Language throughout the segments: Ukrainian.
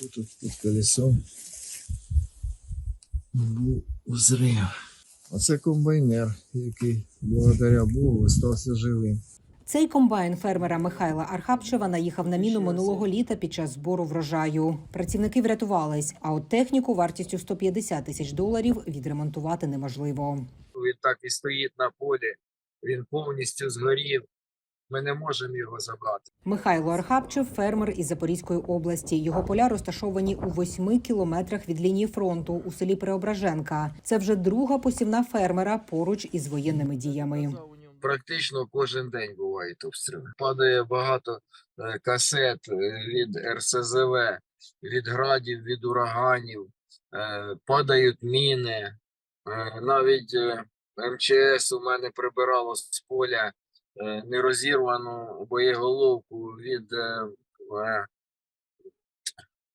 Тут, тут під колесом був зрив. Оце комбайнер, який благодаря Богу стався живим. Цей комбайн фермера Михайла Архапчева наїхав на міну минулого літа під час збору врожаю. Працівники врятувались, а от техніку вартістю 150 тисяч доларів відремонтувати неможливо. він так і стоїть на полі, він повністю згорів. Ми не можемо його забрати. Михайло Архапчев фермер із Запорізької області. Його поля розташовані у восьми кілометрах від лінії фронту у селі Преображенка. Це вже друга посівна фермера поруч із воєнними діями. Практично кожен день бувають обстріли. Падає багато е, касет е, від РСЗВ, від градів, від ураганів, е, падають міни. Навіть МЧС у мене прибирало з поля нерозірвану боєголовку від е, е,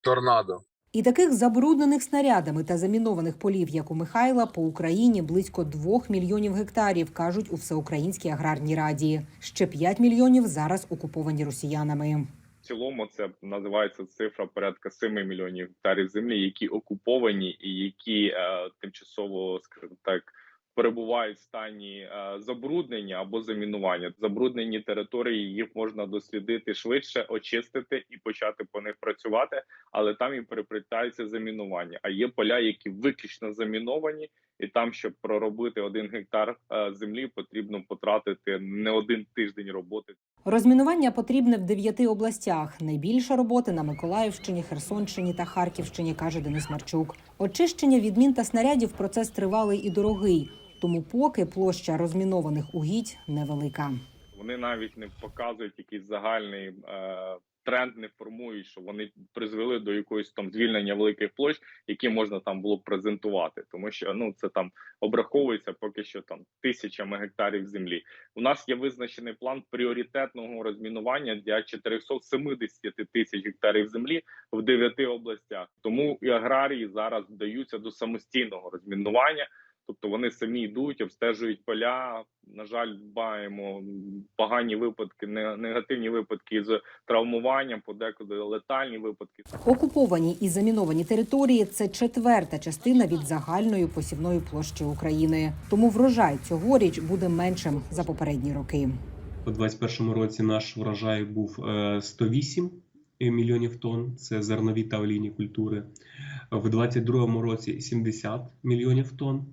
торнадо. І таких забруднених снарядами та замінованих полів, як у Михайла, по Україні близько двох мільйонів гектарів, кажуть у Всеукраїнській аграрній раді. Ще 5 мільйонів зараз окуповані росіянами. В цілому це називається цифра порядка 7 мільйонів гектарів землі, які окуповані і які е, тимчасово, скажімо так, перебувають в стані е, забруднення або замінування. Забруднені території їх можна дослідити швидше, очистити і почати по них працювати, але там і переплітається замінування. А є поля, які виключно заміновані, і там, щоб проробити один гектар е, землі, потрібно потратити не один тиждень роботи. Розмінування потрібне в дев'яти областях. Найбільше роботи на Миколаївщині, Херсонщині та Харківщині, каже Денис Марчук. Очищення від мін та снарядів процес тривалий і дорогий. Тому поки площа розмінованих угідь невелика. Вони навіть не показують якийсь загальний е, тренд, не формують, що вони призвели до якоїсь там звільнення великих площ, які можна там було презентувати, тому що ну це там обраховується поки що там тисячами гектарів землі. У нас є визначений план пріоритетного розмінування для 470 тисяч гектарів землі в дев'яти областях. Тому і аграрії зараз вдаються до самостійного розмінування. Тобто вони самі йдуть, обстежують поля. На жаль, маємо погані випадки, не- негативні випадки з травмуванням, подекуди летальні випадки. Окуповані і заміновані території це четверта частина від загальної посівної площі України. Тому врожай цьогоріч буде меншим за попередні роки. У 2021 році наш врожай був е, 108 мільйонів тонн. Це зернові та олійні культури. В 2022 році 70 мільйонів тонн.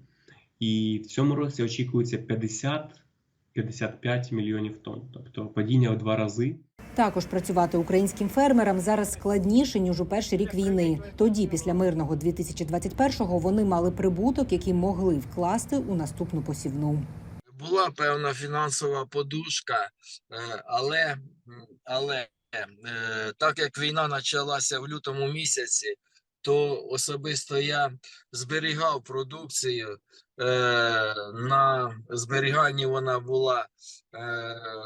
І в цьому році очікується 50-55 мільйонів тонн. Тобто падіння в два рази. Також працювати українським фермерам зараз складніше ніж у перший рік війни. Тоді, після мирного 2021-го, вони мали прибуток, який могли вкласти у наступну посівну. Була певна фінансова подушка, е, але, але е, так як війна почалася в лютому місяці, то особисто я зберігав продукцію. е, На зберіганні вона була е,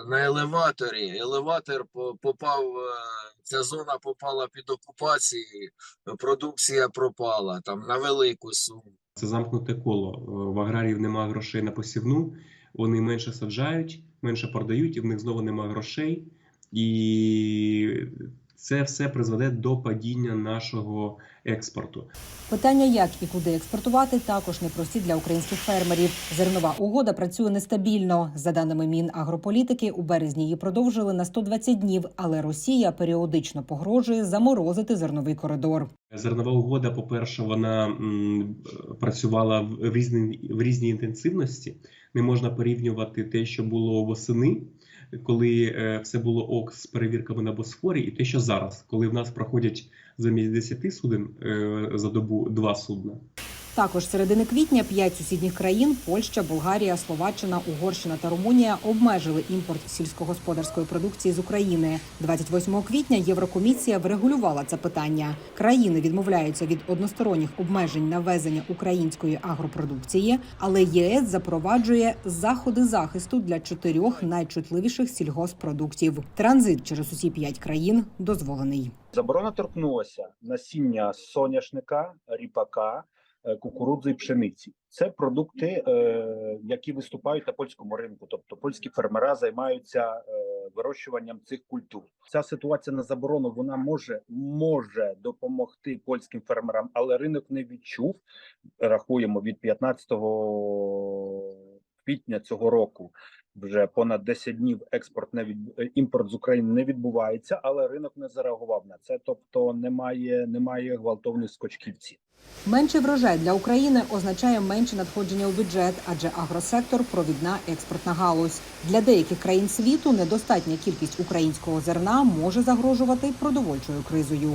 на елеваторі. Елеватор попав, е, ця зона попала під окупацію, продукція пропала там на велику суму. Це замкнуте коло. В аграріїв немає грошей на посівну, вони менше саджають, менше продають, і в них знову немає грошей. І це все призведе до падіння нашого експорту. Питання, як і куди експортувати, також непрості для українських фермерів. Зернова угода працює нестабільно. За даними Мінагрополітики, у березні її продовжили на 120 днів, але Росія періодично погрожує заморозити зерновий коридор. Зернова угода, по-перше, вона працювала в різні, в різній інтенсивності. Не можна порівнювати те, що було восени, коли е, все було ок з перевірками на Босфорі, і те, що зараз, коли в нас проходять замість 10 суден е, за добу два судна. Також середини квітня п'ять сусідніх країн Польща, Болгарія, Словаччина, Угорщина та Румунія обмежили імпорт сільськогосподарської продукції з України. 28 квітня Єврокомісія врегулювала це питання. Країни відмовляються від односторонніх обмежень на ввезення української агропродукції, але ЄС запроваджує заходи захисту для чотирьох найчутливіших сільгоспродуктів. Транзит через усі п'ять країн дозволений. Заборона торкнулася насіння соняшника, ріпака, кукурудзи і пшениці. Це продукти, е, які виступають на польському ринку. Тобто польські фермера займаються е, вирощуванням цих культур. Ця ситуація на заборону вона може може допомогти польським фермерам, але ринок не відчув. Рахуємо від 15 квітня цього року. Вже понад 10 днів експорт не від е, імпорт з України не відбувається, але ринок не зареагував на це. Тобто немає, немає гвалтовних скочків цін. Менший врожай для України означає менше надходження у бюджет, адже агросектор провідна експортна галузь. Для деяких країн світу недостатня кількість українського зерна може загрожувати продовольчою кризою.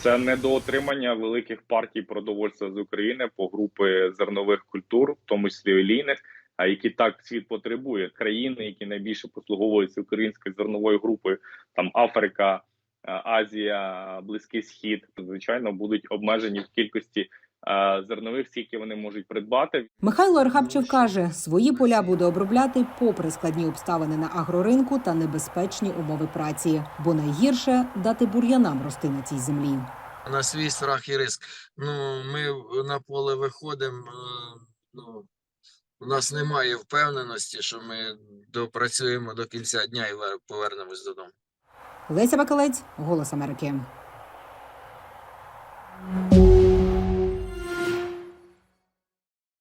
Це недоотримання великих партій продовольства з України по групи зернових культур, в тому числі олійних, а які так світ потребує. Країни, які найбільше послуговуються українською зерновою групою, там Африка, е, Азія, Близький Схід, звичайно, будуть обмежені в кількості е, зернових, скільки вони можуть придбати. Михайло Архапчев каже, свої поля буде обробляти попри складні обставини на агроринку та небезпечні умови праці, бо найгірше дати бур'янам рости на цій землі. на свій страх і риск. Ну, ми на поле виходимо. е, Ну, у нас немає впевненості, що ми допрацюємо до кінця дня і повернемось додому. Леся Бакалець, Голос Америки.